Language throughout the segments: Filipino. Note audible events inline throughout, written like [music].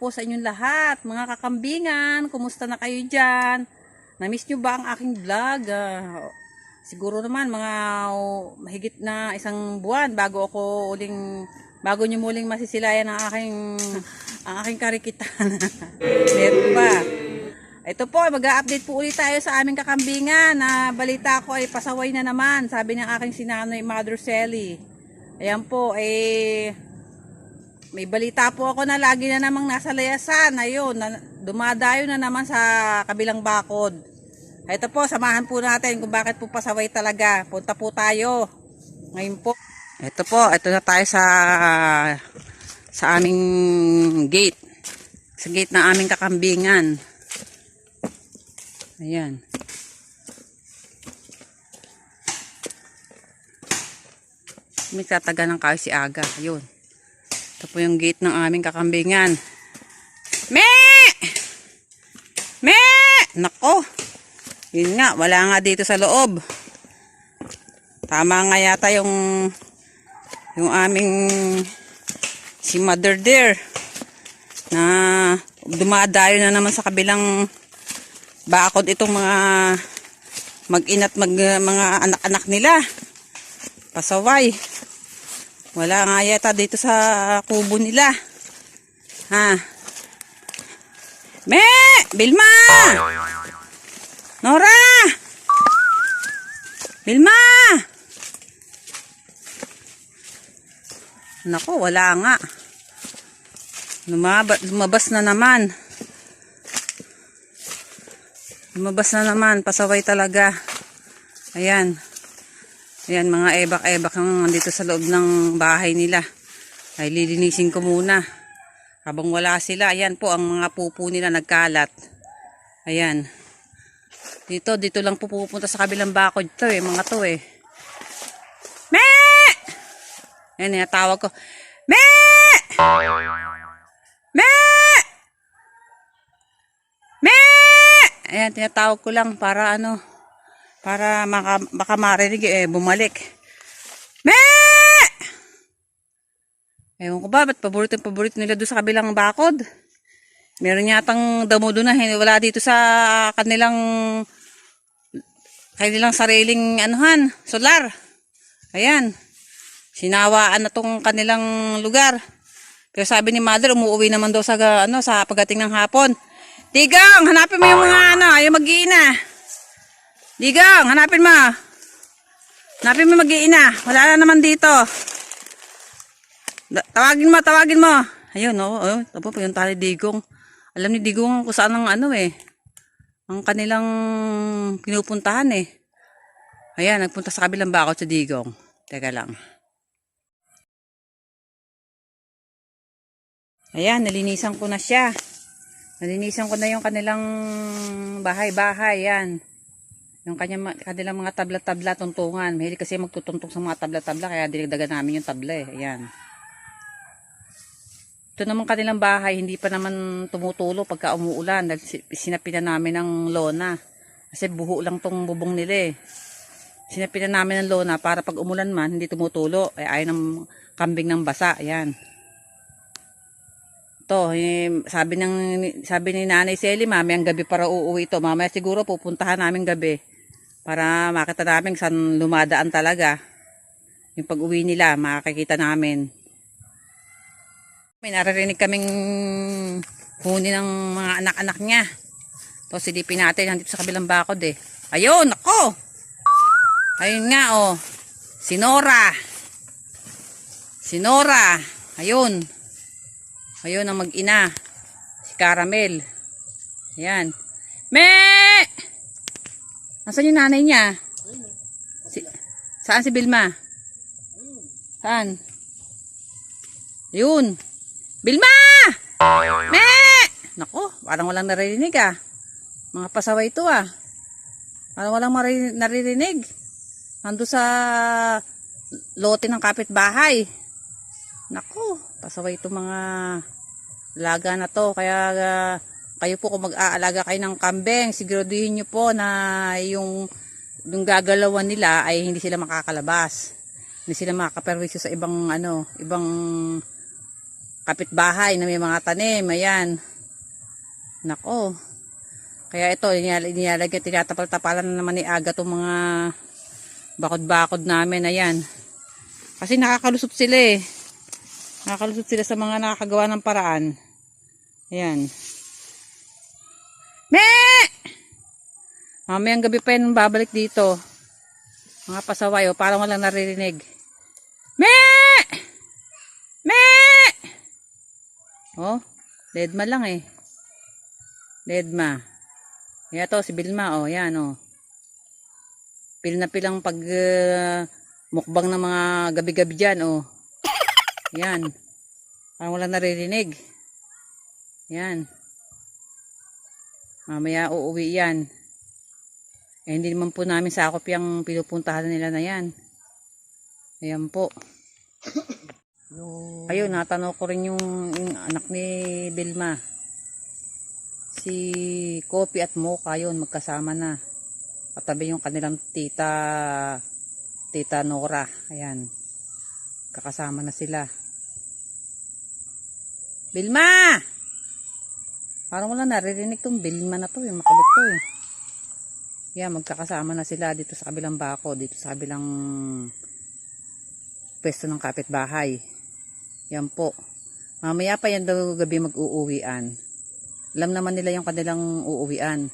po sa inyong lahat, mga kakambingan. Kumusta na kayo dyan? Namiss nyo ba ang aking vlog? Ah, siguro naman mga oh, mahigit na isang buwan bago ako uling bago nyo muling masisilayan ang aking ang aking karikitan. [laughs] Meron pa. Ito po, mag-update po ulit tayo sa aming kakambingan na balita ko ay pasaway na naman, sabi ng aking sinanoy Mother Sally. Ayan po, eh, may balita po ako na lagi na namang nasa layasan. Ayun, na, dumadayo na naman sa kabilang bakod. Ito po, samahan po natin kung bakit po pasaway talaga. Punta po tayo. Ngayon po. Ito po, ito na tayo sa sa aming gate. Sa gate ng aming kakambingan. Ayan. May tataga ng kahoy si Aga. Ayun. Ito po yung gate ng aming kakambingan. Me! Me! Nako! Yun nga, wala nga dito sa loob. Tama nga yata yung yung aming si Mother Dear na dumadayo na naman sa kabilang bakod itong mga mag-inat mag, mga anak-anak nila. Pasaway. Wala nga yata dito sa kubo nila. Ha? Me! Bilma! Nora! Bilma! Nako, wala nga. Lumaba, lumabas na naman. Lumabas na naman. Pasaway talaga. Ayan. Ayan, mga ebak-ebak ang nandito sa loob ng bahay nila. Ay, lilinisin ko muna. Habang wala sila, ayan po, ang mga pupo nila nagkalat. Ayan. Dito, dito lang po pupunta sa kabilang bakod to eh, mga to eh. Me! Ayan, tawag ko. Me! Me! Me! Ayan, tinatawag ko lang para ano, para maka, baka marinig eh, bumalik. Me! Ewan ko ba, ba't paborito paborito nila doon sa kabilang bakod? Meron yatang damo doon na hindi wala dito sa kanilang kanilang sariling anuhan, solar. Ayan. Sinawaan na tong kanilang lugar. Pero sabi ni mother, umuwi naman daw sa ano sa pagdating ng hapon. Tigang, hanapin mo yung mga ano, yung mag-iina. Digang, hanapin mo. Hanapin mo mag-iina. Wala na naman dito. Tawagin mo, tawagin mo. Ayun, oh, oh, tapos yung tali digong. Alam ni digong kung saan ang ano eh. Ang kanilang pinupuntahan eh. Ayan, nagpunta sa kabilang bakod sa digong. Teka lang. Ayan, nalinisan ko na siya. Nalinisan ko na yung kanilang bahay-bahay. Yan. Yung kanya, kanilang mga tabla-tabla, tuntungan. Mahilig kasi magtutuntong sa mga tabla-tabla, kaya dinagdagan namin yung tabla eh. Ayan. Ito naman kanilang bahay, hindi pa naman tumutulo pagka umuulan. Dahil si- Sinapinan namin ng lona. Kasi buho lang tong bubong nila eh. Sinapinan namin ng lona para pag umulan man, hindi tumutulo. Ay ayaw ng kambing ng basa. Ayan. Ito, eh, sabi ng sabi ni Nanay Selly, mami ang gabi para uuwi ito. Mamaya siguro pupuntahan namin gabi para makita namin saan lumadaan talaga. Yung pag-uwi nila, makakita namin. May naririnig kaming huni ng mga anak-anak niya. Ito, silipin natin. Nandito sa kabilang bakod eh. Ayun, ako! Ayun nga oh. Si Nora. Si. Ayun. Ayun ang mag-ina. Si Caramel. Ayan. Me! Nasaan yung nanay niya? Si, saan si Bilma? Saan? Ayun. Bilma! Me! Nako, parang walang naririnig ah. Mga pasaway ito ah. Parang walang naririnig. Nando sa lote ng kapitbahay. Nako, pasaway ito mga laga na to. Kaya ah, kayo po kung mag-aalaga kayo ng kambing, siguraduhin nyo po na yung, yung gagalawan nila ay hindi sila makakalabas. Hindi sila makakaperwisyo sa ibang ano, ibang kapitbahay na may mga tanim. Ayan. Nako. Kaya ito, inilalagyan, tinatapal-tapalan na naman ni Aga itong mga bakod-bakod namin. Ayan. Kasi nakakalusot sila eh. Nakakalusot sila sa mga nakakagawa ng paraan. Ayan. Me! Mamayang gabi pa yan babalik dito. Mga pasaway, oh, parang walang naririnig. Me! Me! Oh, deadma lang eh. Deadma. Yan to, si Bilma, oh, yan, oh. Pil na pilang pag uh, mukbang ng mga gabi-gabi dyan, oh. Yan. Parang walang naririnig. Yan. Mamaya uuwi yan. Eh, hindi naman po namin sakop yung pinupuntahan nila na yan. Ayan po. Ayun, natanong ko rin yung, yung anak ni Bilma. Si Kopi at Mocha yun, magkasama na. Katabi yung kanilang tita, tita Nora. Ayan. Kakasama na sila. Bilma! Parang wala naririnig tong Bilma na to. Yung makulit to eh. Yan, magkakasama na sila dito sa kabilang bako, dito sa kabilang pwesto ng kapitbahay. Yan po. Mamaya pa yan daw gabi mag-uuwian. Alam naman nila yung kanilang uuwian.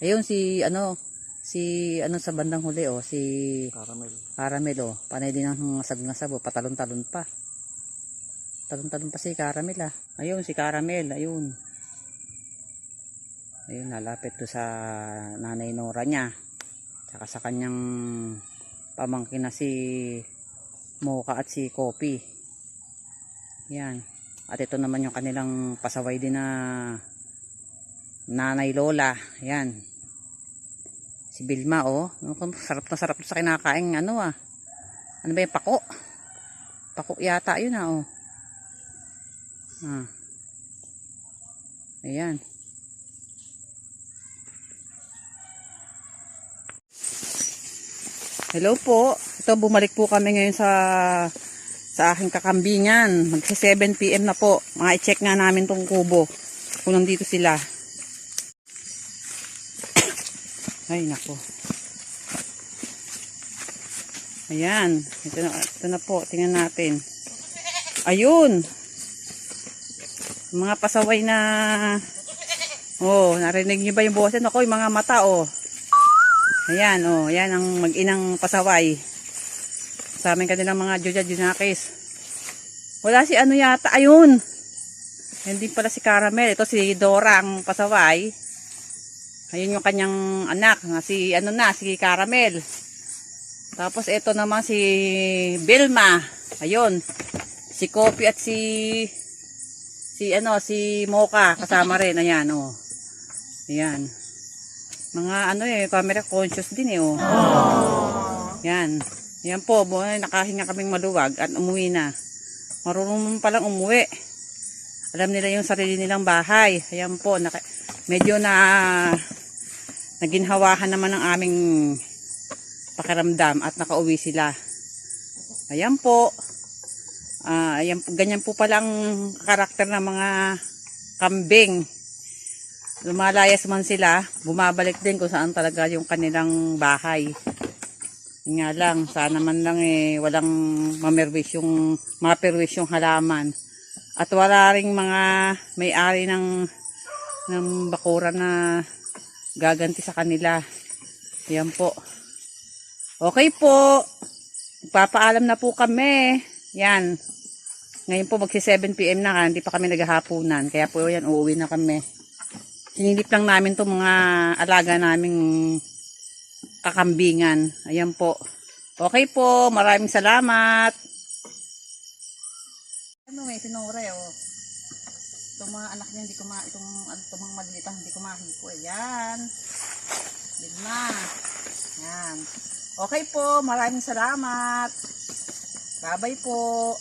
Ayun si ano, si ano sa bandang huli oh, si caramel. Caramel oh. Panay din ang ngasag-ngasag oh, patalon-talon pa. Talon-talon pa si Caramel ah. Ayun si Caramel, ayun. Ayun, nalapit to sa nanay Nora niya. Tsaka sa kanyang pamangkin na si Mocha at si Kopi. Yan. At ito naman yung kanilang pasaway din na nanay Lola. Yan. Si Bilma oh. Sarap na sarap sa kinakain ano ah. Ano ba yung pako? Pako yata yun ah oh. Ah. Ayan. Hello po. Ito bumalik po kami ngayon sa sa aking kakambingan. Magsi 7 PM na po. Mga i-check nga namin tong kubo. Kung nandito sila. [coughs] Ay nako. Ayan. Ito na, ito na po. Tingnan natin. Ayun. Mga pasaway na Oh, narinig niyo ba yung boses? Ako, yung mga mata, oh. Ayan, oh, yan ang mag-inang pasaway. Sa amin kanilang mga Joja Junakis. Wala si ano yata, ayun. Hindi pala si Caramel. Ito si Dora ang pasaway. Ayun yung kanyang anak, na si ano na, si Caramel. Tapos ito naman si Bilma. Ayun. Si Kopi at si si ano, si Mocha kasama [laughs] rin. Ayan, oh. Ayan. Mga ano eh, camera conscious din eh, oh. Yan. Yan po, buhay, nakahinga kaming maluwag at umuwi na. Marunong palang umuwi. Alam nila yung sarili nilang bahay. Ayan po, naka, medyo na naginhawahan naman ng aming pakiramdam at nakauwi sila. Ayan po. Ah, ayan, ganyan po palang karakter ng mga kambing lumalayas man sila, bumabalik din kung saan talaga yung kanilang bahay. Nga lang, sana man lang eh, walang mamerwis yung, maperwis yung halaman. At wala ring mga may-ari ng, ng bakura na gaganti sa kanila. Yan po. Okay po. Papaalam na po kami. Yan. Ngayon po magsi 7pm na, hindi pa kami naghahaponan. Kaya po yan, uuwi na kami. Sinilip lang namin to mga alaga naming kakambingan. Ayan po. Okay po, maraming salamat. Ano eh, sinore oh. Itong mga anak niya, hindi ko ma, itong, ano, itong mga maliliit, hindi ko mahipo. Ayan. Bilma. Yan. Okay po, maraming salamat. Bye-bye po.